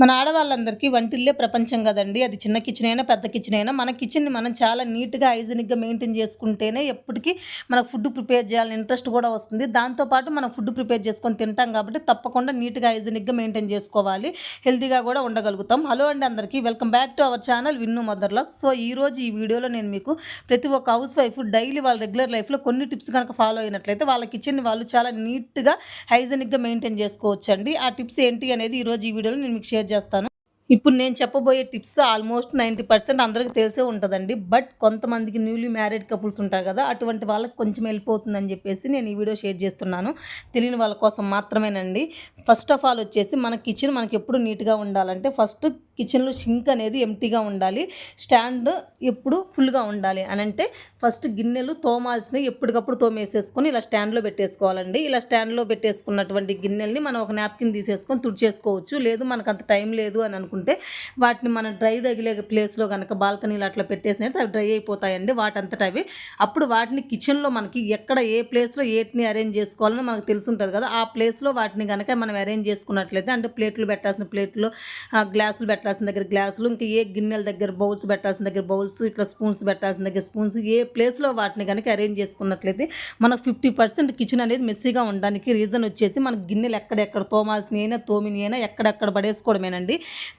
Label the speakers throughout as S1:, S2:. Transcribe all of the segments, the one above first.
S1: మన ఆడవాళ్ళందరికీ వంటిల్లే ప్రపంచం కదండి. అది చిన్న కిచెన్ అయినా పెద్ద కిచెన్ అయినా మన కిచెన్ని మనం చాలా నీట్గా హైజీనిక్గా మెయింటైన్ చేసుకుంటేనే ఎప్పటికీ మనకు ఫుడ్ ప్రిపేర్ చేయాలని ఇంట్రెస్ట్ కూడా వస్తుంది. దాంతోపాటు మనం ఫుడ్ ప్రిపేర్ చేసుకొని తింటాం కాబట్టి తప్పకుండా నీట్గా హైజీనిక్గా మెయింటైన్ చేసుకోవాలి. హెల్తీగా కూడా ఉండగలుగుతాం. హలో అండి అందరికీ. Welcome back to our channel Vinnu మదర్లో so ఈ రోజు ఈ వీడియోలో నేను మీకు ప్రతి ఒక్క హౌస్ వైఫ్ డైలీ వాళ్ళ రెగ్యులర్ లైఫ్లో కొన్ని టిప్స్ కనుక ఫాలో అయినట్లయితే వాళ్ళ కిచెన్ని వాళ్ళు చాలా నీట్గా హైజీనిక్గా మెయింటైన్ చేసుకోవచ్చండి. ఆ టిప్స్ ఏంటి అనేది ఈ రోజు ఈ వీడియోలో నేను మీకు షేర్ చేస్తాను. ఇప్పుడు నేను చెప్పబోయే టిప్స్ ఆల్మోస్ట్ నైంటీ పర్సెంట్ అందరికీ తెలిసే ఉంటుందండి. బట్ కొంతమందికి న్యూలీ మ్యారీడ్ కపుల్స్ ఉంటారు కదా అటువంటి వాళ్ళకి కొంచెం వెళ్ళిపోతుందని చెప్పేసి నేను ఈ వీడియో షేర్ చేస్తున్నాను. తెలియని వాళ్ళ కోసం మాత్రమేనండి. ఫస్ట్ ఆఫ్ ఆల్ వచ్చేసి మన కిచెన్ మనకి ఎప్పుడు నీట్గా ఉండాలంటే ఫస్ట్ కిచెన్లో షింక్ అనేది ఎంటీగా ఉండాలి. స్టాండ్ ఎప్పుడు ఫుల్గా ఉండాలి అని అంటే ఫస్ట్ గిన్నెలు తోమాల్సినవి ఎప్పటికప్పుడు తోమేసేసుకొని ఇలా స్టాండ్లో పెట్టేసుకోవాలండి. ఇలా స్టాండ్లో పెట్టేసుకున్నటువంటి గిన్నెల్ని మనం ఒక నాప్కిన్ తీసేసుకొని తుడిచేసుకోవచ్చు. లేదు మనకు అంత టైం లేదు అని అనుకుంటే వాటిని మనం డ్రై తగిలే ప్లేస్లో కనుక బాల్కనీలు అట్లా పెట్టేసినట్టు అవి డ్రై అయిపోతాయండి వాటంతట అవి. అప్పుడు వాటిని కిచెన్లో మనకి ఎక్కడ ఏ ప్లేస్లో ఏటిని అరేంజ్ చేసుకోవాలని మనకు తెలిసి ఉంటుంది కదా. ఆ ప్లేస్లో వాటిని కనుక మనం అరేంజ్ చేసుకున్నట్లయితే అంటే ప్లేట్లు పెట్టాల్సిన ప్లేట్లు ఆ, గ్లాసులు పెట్టాల్సిన దగ్గర గ్లాసులు ఇంకా ఏ గిన్నెల దగ్గర బౌల్స్ పెట్టాల్సిన దగ్గర బౌల్స్ ఇట్లా స్పూన్స్ పెట్టాల్సిన దగ్గర స్పూన్స్ ఏ ప్లేస్లో వాటిని కనుక అరేంజ్ చేసుకున్నట్లయితే మనకు ఫిఫ్టీ పర్సెంట్ కిచెన్ అనేది మెస్సీగా ఉండడానికి రీజన్ వచ్చేసి మనకి గిన్నెలు ఎక్కడెక్కడ తోమాల్సినైనా అయినా ఎక్కడెక్కడ పడేసుకోవడమేనండి.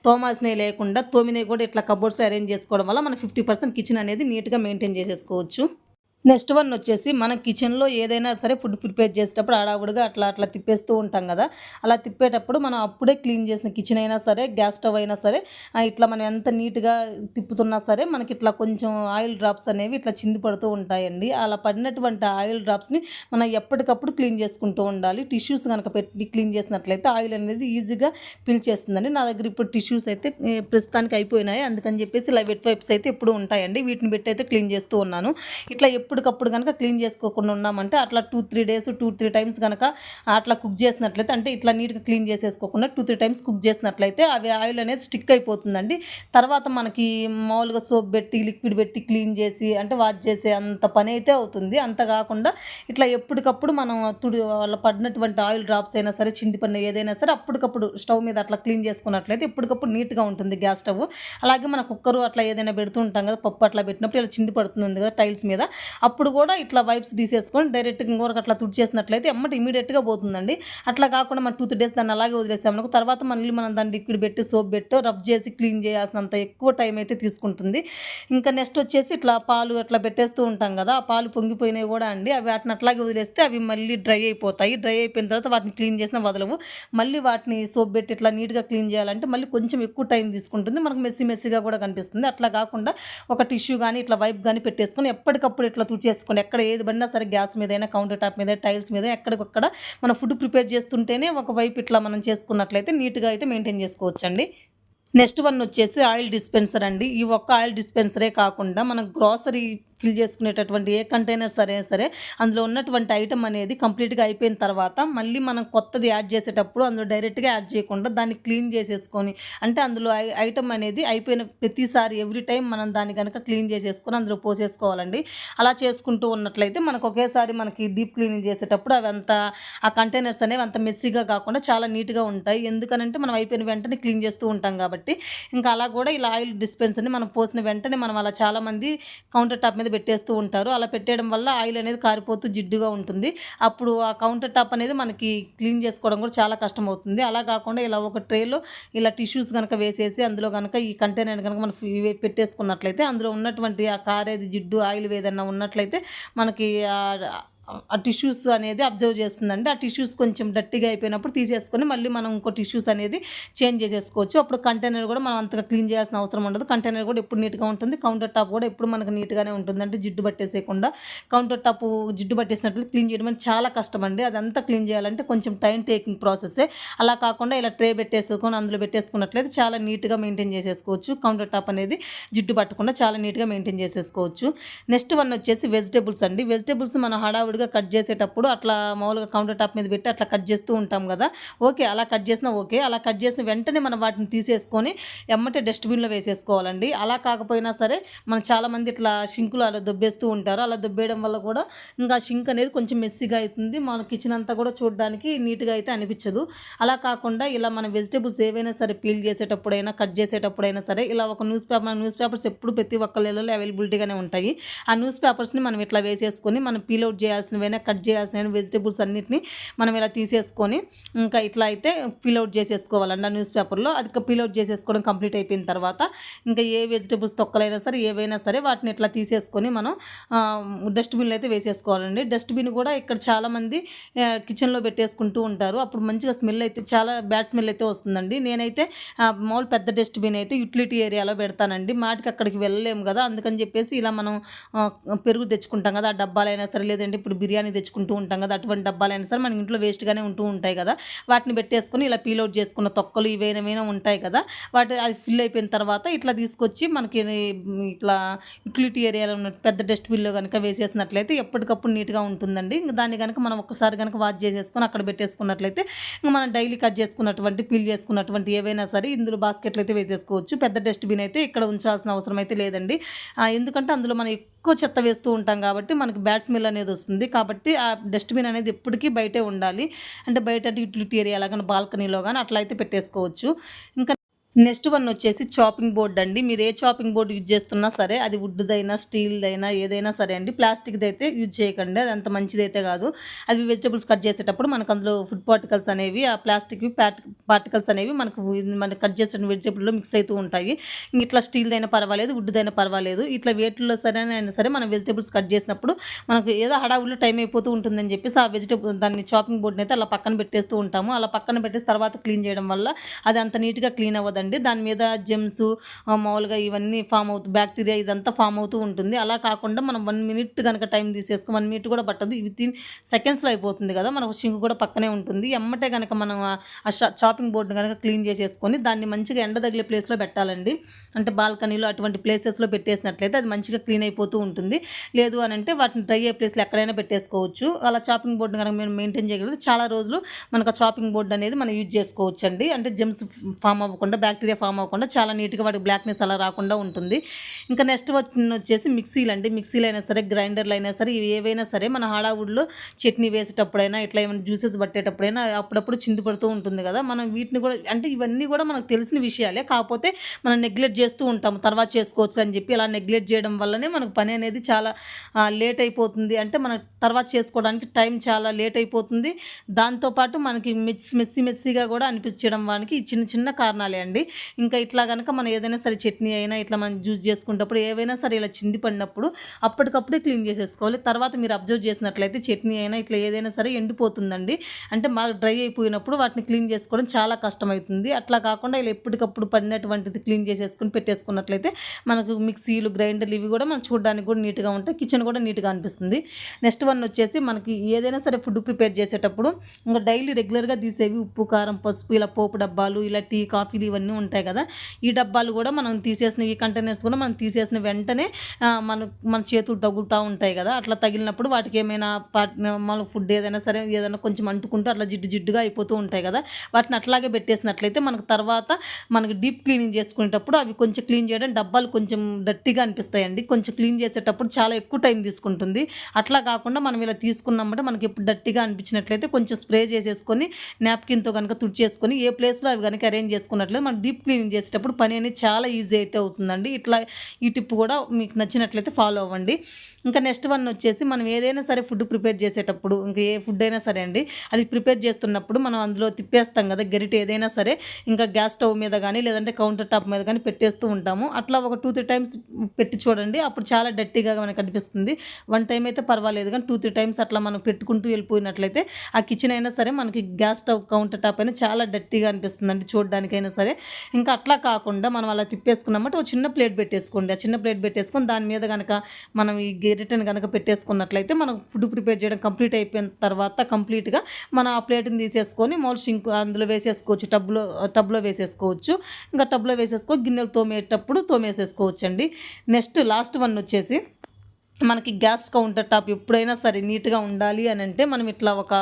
S1: తోమాసినవి లేకుండా తోమినవి కూడా ఇట్లా కబోర్డ్స్లో అరేంజ్ చేసుకోవడం వల్ల మన ఫిఫ్టీ పర్సెంట్ కిచెన్ అనేది నీట్గా మెయింటైన్ చేసేసుకోవచ్చు. నెక్స్ట్ వన్ వచ్చేసి మన కిచెన్లో ఏదైనా సరే ఫుడ్ ప్రిపేర్ చేసేటప్పుడు ఆడావుడిగా అట్లా అట్లా తిప్పేస్తూ ఉంటాం కదా. అలా తిప్పేటప్పుడు మనం అప్పుడే క్లీన్ చేసిన కిచెన్ అయినా సరే గ్యాస్ స్టవ్ అయినా సరే ఇట్లా మనం ఎంత నీట్గా తిప్పుతున్నా సరే మనకి ఇట్లా కొంచెం ఆయిల్ డ్రాప్స్ అనేవి ఇట్లా చింది పడుతూ ఉంటాయండి. అలా పడినటువంటి ఆయిల్ డ్రాప్స్ని మనం ఎప్పటికప్పుడు క్లీన్ చేసుకుంటూ ఉండాలి. టిష్యూస్ కనుక పెట్టి క్లీన్ చేసినట్లయితే ఆయిల్ అనేది ఈజీగా పిల్ చేస్తుందండి. నా దగ్గర ఇప్పుడు టిష్యూస్ అయితే ప్రస్తుతానికి అయిపోయినాయి. అందుకని చెప్పేసి ఇలా వెట్ వైప్స్ అయితే ఎప్పుడు ఉంటాయండి. వీటిని పెట్టి అయితే క్లీన్ చేస్తూ ఉన్నాను. ఇట్లా ఎప్పటికప్పుడు కనుక క్లీన్ చేసుకోకుండా ఉన్నామంటే అట్లా two three days two three times కనుక అట్లా కుక్ చేసినట్లయితే అంటే ఇట్లా నీట్గా క్లీన్ చేసేసుకోకుండా టూ త్రీ టైమ్స్ కుక్ చేసినట్లయితే అవి ఆయిల్ అనేది స్టిక్ అయిపోతుందండి. తర్వాత మనకి మామూలుగా సోప్ పెట్టి లిక్విడ్ పెట్టి క్లీన్ చేసి అంటే వాష్ చేసే అంత పని అయితే అవుతుంది. అంత కాకుండా ఇట్లా ఎప్పటికప్పుడు మనం తుడి వాళ్ళ పడినటువంటి ఆయిల్ డ్రాప్స్ అయినా సరే చింది పడిన ఏదైనా సరే అప్పటికప్పుడు స్టవ్ మీద అట్లా క్లీన్ చేసుకున్నట్లయితే ఎప్పటికప్పుడు నీట్గా ఉంటుంది గ్యాస్ స్టవ్. అలాగే మన కుక్కరు అట్లా ఏదైనా పెడుతూ ఉంటాం కదా పప్పు అట్లా పెట్టినప్పుడు ఇలా చింది పడుతుంది కదా టైల్స్ మీద. అప్పుడు కూడా ఇట్లా వైప్స్ తీసేసుకొని డైరెక్ట్గా ఇంకొకరికి అట్లా తుడిచేసినట్లయితే ఎమ్మటి ఇమీడియట్గా పోతుందండి. అట్లా కాకుండా మనం టూ త్రీ డేస్ దాన్ని అలాగే వదిలేసామనుకో తర్వాత మళ్ళీ మనం దాన్ని లిక్విడ్ పెట్టి సోప్ పెట్టి రబ్ చేసి క్లీన్ చేయాల్సినంత ఎక్కువ టైం అయితే తీసుకుంటుంది. ఇంకా నెక్స్ట్ వచ్చేసి ఇట్లా పాలు అట్లా పెట్టేస్తూ ఉంటాం కదా ఆ పాలు పొంగిపోయినవి కూడా అండి. అవి వాటిని అట్లాగే వదిలేస్తే అవి మళ్ళీ డ్రై అయిపోతాయి. డ్రై అయిపోయిన తర్వాత వాటిని క్లీన్ చేసిన వదలవు. మళ్ళీ వాటిని సోప్ పెట్టి ఇట్లా నీట్గా క్లీన్ చేయాలంటే మళ్ళీ కొంచెం ఎక్కువ టైం తీసుకుంటుంది. మనకు మెస్సీ మెస్సీగా కూడా కనిపిస్తుంది. అట్లా కాకుండా ఒక టిష్యూ కానీ ఇట్లా వైప్ కానీ పెట్టేసుకొని ఎప్పటికప్పుడు ఇట్లా తుడిచేసుకొని ఎక్కడ ఏది పడినా సరే గ్యాస్ మీద అయినా కౌంటర్ టాప్ మీద టైల్స్ మీద ఎక్కడికక్కడ మనం ఫుడ్ ప్రిపేర్ చేస్తుంటేనే ఒక వైపు ఇట్లా మనం చేసుకున్నట్లయితే నీట్గా అయితే మెయింటైన్ చేసుకోవచ్చండి. నెక్స్ట్ వన్ వచ్చేసి ఆయిల్ డిస్పెన్సర్ అండి. ఈ ఒక్క ఆయిల్ డిస్పెన్సరే కాకుండా మనం గ్రాసరీ ఫిల్ చేసుకునేటటువంటి ఏ కంటైనర్ సరే సరే అందులో ఉన్నటువంటి ఐటమ్ అనేది కంప్లీట్గా అయిపోయిన తర్వాత మళ్ళీ మనం కొత్తది యాడ్ చేసేటప్పుడు అందులో డైరెక్ట్గా యాడ్ చేయకుండా దాన్ని క్లీన్ చేసేసుకొని అంటే అందులో ఐ- ఐటమ్ అనేది అయిపోయిన ప్రతిసారి ఎవ్రీ టైం మనం దాన్ని కనుక క్లీన్ చేసేసుకొని అందులో పోసేసుకోవాలండి. అలా చేసుకుంటూ ఉన్నట్లయితే మనకు ఒకేసారి మనకి డీప్ క్లీనింగ్ చేసేటప్పుడు అవి అంత ఆ కంటైనర్స్ అనేవి అంత మెస్సీగా కాకుండా చాలా నీట్గా ఉంటాయి. ఎందుకనంటే మనం అయిపోయిన వెంటనే క్లీన్ చేస్తూ ఉంటాం కాబట్టి. ఇంకా అలా కూడా ఇలా ఆయిల్ డిస్పెన్సర్ని మనం పోసిన వెంటనే మనం అలా చాలామంది కౌంటర్ టాప్ మీద పెట్టేస్తూ ఉంటారు. అలా పెట్టేయడం వల్ల ఆయిల్ అనేది కారిపోతూ జిడ్డుగా ఉంటుంది. అప్పుడు ఆ కౌంటర్ టాప్ అనేది మనకి క్లీన్ చేసుకోవడం కూడా చాలా కష్టం అవుతుంది అలా కాకుండా ఇలా ఒక ట్రేలో ఇలా టిష్యూస్ కనుక వేసేసి అందులో కనుక ఈ కంటైనర్ కనుక మనం పెట్టేసుకున్నట్లయితే అందులో ఉన్నటువంటి ఆ కారేది జిడ్డు ఆయిల్ ఏదన్నా ఉన్నట్లయితే మనకి ఆ- టిష్యూస్ అనేది అబ్జర్వ్ చేస్తుందండి. ఆ టిష్యూస్ కొంచెం డట్టిగా అయిపోయినప్పుడు తీసేసుకొని మళ్ళీ మనం ఇంకో టిష్యూస్ అనేది చేంజ్ చేసేసుకోవచ్చు. అప్పుడు కంటైనర్ కూడా మనం అంతగా క్లీన్ చేయాల్సిన అవసరం ఉండదు. కంటైనర్ కూడా ఎప్పుడు నీట్గా ఉంటుంది. కౌంటర్ టాప్ కూడా ఎప్పుడు మనకు నీట్గానే ఉంటుంది అంటే జిడ్డు పట్టేసేయకుండా కౌంటర్ టాప్ జిడ్డు పట్టేసినట్లు క్లీన్ చేయడం చాలా కష్టం అండి అదంతా క్లీన్ చేయాలంటే కొంచెం టైం టేకింగ్ ప్రాసెస్ అలా కాకుండా ఇలా ట్రే పెట్టేసుకొని అందులో పెట్టేసుకున్నట్లయితే చాలా నీట్గా మెయింటైన్ చేసేసుకోవచ్చు. కౌంటర్ టాప్ అనేది జిడ్డు పట్టకుండా చాలా నీట్గా మెయింటైన్ చేసేసుకోవచ్చు. నెక్స్ట్ వన్ వచ్చేసి వెజిటేబుల్స్ అండి. వెజిటేబుల్స్ మనం హడావుడి మామూలుగా కట్ చేసేటప్పుడు అట్లా మామూలుగా కౌంటర్ టాప్ మీద పెట్టి అట్లా కట్ చేస్తూ ఉంటాం కదా. ఓకే అలా కట్ చేసినా ఓకే. అలా కట్ చేసిన వెంటనే మనం వాటిని తీసేసుకొని ఎమ్మటే డస్ట్బిన్లో వేసేసుకోవాలండి. అలా కాకపోయినా సరే మనం చాలామంది ఇట్లా షింకులు అలా దొబ్బేస్తూ ఉంటారు. అలా దొబ్బేయడం వల్ల కూడా ఇంకా షింక్ అనేది కొంచెం మెస్సీగా అవుతుంది. మన కిచెన్ అంతా కూడా చూడడానికి నీట్గా అయితే అనిపించదు. అలా కాకుండా ఇలా మన వెజిటేబుల్స్ ఏవైనా సరే పీల్ చేసేటప్పుడైనా కట్ చేసేటప్పుడైనా సరే ఇలా ఒక న్యూస్ పేపర్ మన న్యూస్ పేపర్స్ ఎప్పుడు ప్రతి ఒక్కళ్ళలో అవైలబిలిటీగానే ఉంటాయి. ఆ న్యూస్ పేపర్స్ని మనం ఇట్లా వేసేసుకొని మనం పీల్ అవుట్ చేయాల్సినవైనా కట్ చేయాల్సిన వెజిటేబుల్స్ అన్నిటిని మనం ఇలా తీసేసుకొని ఇంకా ఇట్లా అయితే ఫిల్అవుట్ అవుట్ చేసేసుకోవాలండి ఆ న్యూస్ పేపర్లో అది ఫిల్అవుట్ అవుట్ చేసేసుకోవడం కంప్లీట్ అయిపోయిన తర్వాత ఇంకా ఏ వెజిటేబుల్స్ తొక్కలైనా సరే ఏవైనా సరే వాటిని ఇట్లా తీసేసుకొని మనం డస్ట్బిన్లో అయితే వేసేసుకోవాలండి. డస్ట్బిన్ కూడా ఇక్కడ చాలామంది కిచెన్లో పెట్టేసుకుంటూ ఉంటారు. అప్పుడు మంచిగా స్మెల్ అయితే చాలా బ్యాడ్ స్మెల్ అయితే వస్తుందండి. నేనైతే మామూలు పెద్ద డస్ట్బిన్ అయితే యూటిలిటీ ఏరియాలో పెడతానండి. మాటికి అక్కడికి వెళ్ళలేము కదా. అందుకని చెప్పేసి ఇలా మనం పెరుగు తెచ్చుకుంటాం కదా ఆ డబ్బాలైనా సరే లేదంటే ఇప్పుడు బిర్యానీ తెచ్చుకుంటూ ఉంటాం కదా అటువంటి డబ్బాలైనా సరే మన ఇంట్లో వేస్ట్గానే ఉంటూ ఉంటాయి కదా. వాటిని పెట్టేసుకొని ఇలా పీల్ అవుట్ చేసుకున్న తొక్కలు ఇవేనమైనా ఉంటాయి కదా వాటి అది ఫిల్ అయిపోయిన తర్వాత ఇట్లా తీసుకొచ్చి మనకి ఇట్లా యూటిలిటీ ఏరియాలో ఉన్న పెద్ద డస్ట్బిన్లో కనుక వేసేసినట్లయితే ఎప్పటికప్పుడు నీట్గా ఉంటుందండి. ఇంకా దాన్ని కనుక మనం ఒక్కసారి కనుక వాష్ చేసేసుకొని అక్కడ పెట్టేసుకున్నట్లయితే ఇంకా మనం డైలీ కట్ చేసుకున్నటువంటి పీల్ చేసుకున్నటువంటి ఏవైనా సరే ఇందులో బాస్కెట్లు అయితే వేసేసుకోవచ్చు. పెద్ద డస్ట్బిన్ అయితే ఇక్కడ ఉంచాల్సిన అవసరం అయితే లేదండి. ఎందుకంటే అందులో మనం ఎక్కువ చెత్త వేస్తూ ఉంటాం కాబట్టి మనకి బ్యాడ్ స్మెల్ అనేది వస్తుంది. కాబట్టి ఆ డస్ట్బిన్ అనేది ఎప్పటికీ బయటే ఉండాలి. అంటే బయట అంటే యూటిలిటీ ఏరియా కానీ బాల్కనీలో కానీ అట్లా అయితే పెట్టేసుకోవచ్చు. ఇంకా నెక్స్ట్ వన్ వచ్చేసి చాపింగ్ బోర్డ్ అండి. మీరు ఏ చాపింగ్ బోర్డు యూజ్ చేస్తున్నా సరే అది వుడ్దైనా స్టీల్దైనా ఏదైనా సరే అండి. ప్లాస్టిక్ది అయితే యూజ్ చేయకండి. అది అంత మంచిదైతే కాదు. అది వెజిటబుల్స్ కట్ చేసేటప్పుడు మనకు అందులో ఫుడ్ పార్టికల్స్ అనేవి ఆ ప్లాస్టిక్ పార్టికల్స్ అనేవి మనకు మనకి కట్ చేసిన వెజిటబుల్లో మిక్స్ అవుతూ ఉంటాయి. ఇట్లా స్టీల్దైనా పర్వాలేదు వుడ్దైనా పర్వాలేదు. ఇట్లా వేటిల్లో సరే అయినా సరే మనం వెజిటబుల్స్ కట్ చేసినప్పుడు మనకు ఏదో హడావుల్లో టైం అయిపోతూ ఉంటుందని చెప్పేసి ఆ వెజిటబుల్ దాన్ని చాపింగ్ బోర్డ్ని అయితే అలా పక్కన పెట్టేస్తూ ఉంటాము. అలా పక్కన పెట్టేసి తర్వాత క్లీన్ చేయడం వల్ల అది అంత నీట్గా క్లీన్ అవ్వదండి. దాని మీద జెమ్స్ మామూలుగా ఇవన్నీ ఫామ్ అవుతూ బ్యాక్టీరియా ఇదంతా ఫామ్ అవుతూ ఉంటుంది. అలా కాకుండా మనం వన్ మినిట్ కనుక టైం తీసేసుకుని వన్ మినిట్ కూడా పట్టదు. వితిన్ సెకండ్స్లో అయిపోతుంది కదా మనకు షింక్ కూడా పక్కనే ఉంటుంది. ఎమ్మటే కనుక మనం ఆ- షాపింగ్ చాపింగ్ బోర్డుని కనుక క్లీన్ చేసేసుకొని దాన్ని మంచిగా ఎండ తగిలే ప్లేస్లో పెట్టాలండి. అంటే బాల్కనీలో అటువంటి ప్లేసెస్లో పెట్టేసినట్లయితే అది మంచిగా క్లీన్ అయిపోతూ ఉంటుంది. లేదు అని అంటే వాటిని డ్రై అయ్యే ప్లేస్లో ఎక్కడైనా పెట్టేసుకోవచ్చు. అలా చాపింగ్ బోర్డు కనుక మేము మెయింటైన్ చేయగలిగితే చాలా రోజులు మనకు చాపింగ్ బోర్డు అనేది మనం యూజ్ చేసుకోవచ్చు అండి అంటే జెమ్స్ ఫామ్ అవ్వకుండా బ్యాక్టీరియా ఫామ్ అవ్వకుండా చాలా నీట్గా వాటికి బ్లాక్నెస్ అలా రాకుండా ఉంటుంది. ఇంకా నెక్స్ట్ వచ్చేసి మిక్సీలు అండి. మిక్సీలు అయినా సరే గ్రైండర్లు అయినా సరే ఇవి ఏవైనా సరే మన హడావుడిలో చట్నీ వేసేటప్పుడైనా ఇట్లా ఏమైనా జ్యూసెస్ పట్టేటప్పుడైనా అప్పుడప్పుడు చింది పడుతూ ఉంటుంది కదా. మనం వీటిని కూడా అంటే ఇవన్నీ కూడా మనకు తెలిసిన విషయాలే. కాకపోతే మనం నెగ్లెక్ట్ చేస్తూ ఉంటాము. తర్వాత చేసుకోవచ్చు అని చెప్పి అలా నెగ్లెక్ట్ చేయడం వల్లనే మనకు పని అనేది చాలా లేట్ అయిపోతుంది. అంటే మన తర్వాత చేసుకోవడానికి టైం చాలా లేట్ అయిపోతుంది. దాంతోపాటు మనకి మెస్సి మెస్సి మెస్సిగా కూడా అనిపించడం వానికి ఈ చిన్న చిన్న కారణాలే అండి. ఇంకా ఇట్లా కనుక మనం ఏదైనా సరే చట్నీ అయినా ఇట్లా మనం జ్యూస్ చేసుకునేటప్పుడు ఏవైనా సరే ఇలా చింది పడినప్పుడు అప్పటికప్పుడే క్లీన్ చేసేసుకోవాలి. తర్వాత మీరు అబ్జర్వ్ చేసినట్లయితే చట్నీ అయినా ఇట్లా ఏదైనా సరే ఎండిపోతుందండి. అంటే మాకు డ్రై అయిపోయినప్పుడు వాటిని క్లీన్ చేసుకోవడం చాలా కష్టమవుతుంది. అట్లా కాకుండా ఇలా ఎప్పటికప్పుడు పడినటువంటిది క్లీన్ చేసేసుకుని పెట్టేసుకున్నట్లయితే మనకు మిక్సీలు గ్రైండర్లు ఇవి కూడా మనం చూడడానికి కూడా నీట్గా ఉంటాయి. కిచెన్ కూడా నీట్గా అనిపిస్తుంది. నెక్స్ట్ వన్ వచ్చేసి మనకి ఏదైనా సరే ఫుడ్ ప్రిపేర్ చేసేటప్పుడు ఇంకా డైలీ రెగ్యులర్గా తీసేవి ఉప్పు కారం పసుపు ఇలా పోపు డబ్బాలు ఇలా టీ కాఫీలు ఇవన్నీ ఉంటాయి కదా. ఈ డబ్బాలు కూడా మనం తీసేసిన ఈ కంటైనర్స్ కూడా మనం తీసేసిన వెంటనే మన మన చేతులు తగులుతూ ఉంటాయి కదా. అట్లా తగిలినప్పుడు వాటికి ఏమైనా పాట్ మన ఫుడ్ ఏదైనా సరే ఏదైనా కొంచెం అంటుకుంటూ అట్లా జిడ్డు జిడ్డుగా అయిపోతూ ఉంటాయి కదా. వాటిని అట్లాగే పెట్టేసినట్లయితే మనకు తర్వాత మనకి డీప్ క్లీనింగ్ చేసుకునేటప్పుడు అవి కొంచెం క్లీన్ చేయడం డబ్బాలు కొంచెం డట్టిగా అనిపిస్తాయండి. కొంచెం క్లీన్ చేసేటప్పుడు చాలా ఎక్కువ టైం తీసుకుంటుంది. అట్లా కాకుండా మనం ఇలా తీసుకున్నామంటే మనకి ఎప్పుడు డట్టిగా అనిపించినట్లయితే కొంచెం స్ప్రే చేసేసుకొని నాప్కిన్తో కనుక తుడిచేసుకొని ఏ ప్లేస్లో అవి కనుక అరేంజ్ చేసుకున్నట్లయితే మనం డీప్ క్లీనింగ్ చేసేటప్పుడు పని అనేది చాలా ఈజీ అయితే అవుతుందండి. ఇట్లా ఈ టిప్ కూడా మీకు నచ్చినట్లయితే ఫాలో అవ్వండి. ఇంకా నెక్స్ట్ వన్ వచ్చేసి మనం ఏదైనా సరే ఫుడ్ ప్రిపేర్ చేసేటప్పుడు ఇంకా ఏ ఫుడ్ అయినా సరే అండి అది ప్రిపేర్ చేస్తున్నప్పుడు మనం అందులో తిప్పేస్తాం కదా గరిట ఏదైనా సరే ఇంకా గ్యాస్ స్టవ్ మీద కానీ లేదంటే కౌంటర్ టాప్ మీద కానీ పెట్టేస్తూ ఉంటాము. అట్లా ఒక టూ త్రీ టైమ్స్ పెట్టి చూడండి అప్పుడు చాలా డర్టీగా మనకు అనిపిస్తుంది. వన్ టైం అయితే పర్వాలేదు కానీ టూ త్రీ టైమ్స్ అట్లా మనం పెట్టుకుంటూ వెళ్ళిపోయినట్లయితే ఆ కిచెన్ అయినా సరే మనకి గ్యాస్ స్టవ్ కౌంటర్ టాప్ అయినా చాలా డర్టీగా అనిపిస్తుంది అండి చూడడానికైనా సరే. ఇంకా అట్లా కాకుండా మనం అలా తిప్పేసుకున్నామంటే ఒక చిన్న ప్లేట్ పెట్టేసుకోండి. ఆ చిన్న ప్లేట్ పెట్టేసుకొని దాని మీద కనుక మనం ఈ గెరిటని కనుక పెట్టేసుకున్నట్లయితే మనం ఫుడ్ ప్రిపేర్ చేయడం కంప్లీట్ అయిపోయిన తర్వాత కంప్లీట్గా మనం ఆ ప్లేట్ని తీసేసుకొని మౌల్ షింక్ అందులో వేసేసుకోవచ్చు టబ్లో టబ్లో వేసేసుకోవచ్చు. ఇంకా టబ్లో వేసేసుకో గిన్నెలు తోమేటప్పుడు తోమేసేసుకోవచ్చు అండి నెక్స్ట్ లాస్ట్ వన్ వచ్చేసి మనకి గ్యాస్ కౌంటర్ టాప్ ఎప్పుడైనా సరే నీట్గా ఉండాలి అని అంటే మనం ఇట్లా ఒక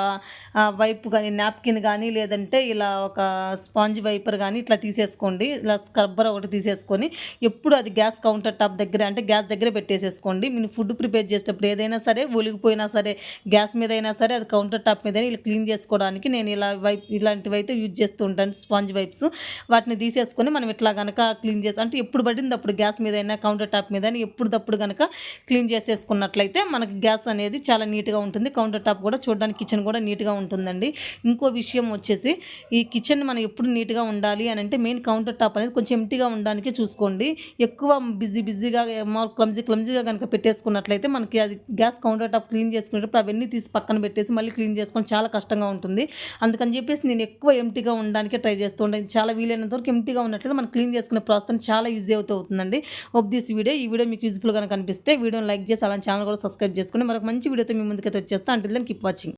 S1: వైపు కానీ నాప్కిన్ కానీ లేదంటే ఇలా ఒక స్పాంజ్ వైపర్ కానీ ఇట్లా తీసేసుకోండి. ఇలా స్క్రబ్బర్ ఒకటి తీసేసుకొని ఎప్పుడు అది గ్యాస్ కౌంటర్ టాప్ దగ్గర అంటే గ్యాస్ దగ్గర పెట్టేసేసుకోండి. మీరు ఫుడ్ ప్రిపేర్ చేసేటప్పుడు ఏదైనా సరే ఒలిగిపోయినా సరే గ్యాస్ మీద అయినా సరే అది కౌంటర్ టాప్ మీద ఇలా క్లీన్ చేసుకోవడానికి నేను ఇలా వైప్స్ ఇలాంటివి అయితే యూజ్ చేస్తూ ఉంటాను. స్పాంజ్ వైప్స్ వాటిని తీసేసుకొని మనం ఇట్లా కనుక క్లీన్ చేసి అంటే ఎప్పుడు పడింది అప్పుడు గ్యాస్ మీద అయినా కౌంటర్ టాప్ మీద అయినా ఎప్పుడు తప్పుడు కనుక క్లీన్ వేసేసుకున్నట్లయితే మనకి గ్యాస్ అనేది చాలా నీట్గా ఉంటుంది. కౌంటర్ టాప్ కూడా చూడడానికి కిచెన్ కూడా నీట్గా ఉంటుందండి. ఇంకో విషయం వచ్చేసి ఈ కిచెన్ మనం ఎప్పుడు నీట్గా ఉండాలి అని అంటే మెయిన్ కౌంటర్ టాప్ అనేది కొంచెం ఎంటీగా ఉండడానికి చూసుకోండి. ఎక్కువ బిజీ బిజీగా క్లమ్జీ క్లమ్జీగా కనుక పెట్టేసుకున్నట్లయితే మనకి అది గ్యాస్ కౌంటర్ టాప్ క్లీన్ చేసుకునేటప్పుడు అవన్నీ తీసి పక్కన పెట్టేసి మళ్ళీ క్లీన్ చేసుకొని చాలా కష్టంగా ఉంటుంది. అందుకని చెప్పేసి నేను ఎక్కువ ఎంటీగా ఉండడానికి ట్రై చేస్తూ ఉంటాను చాలా వీలైనంత వరకు ఎంటీగా ఉన్నట్లయితే మనం క్లీన్ చేసుకునే ప్రాసెస్ చాలా ఈజీ అవుతూ అవుతుందండి. హోప్ దిస్ వీడియో ఈ వీడియో మీకు యూజ్ఫుల్ కనుక అనిపిస్తే వీడియోని లైక్ చేసి అలా ఛానల్ కూడా సబ్స్క్రైబ్ చేసుకుని మరొక మంచి వీడియోతో మీ ముందుకైతే వచ్చేస్తా. అంటే కీప్ వాచింగ్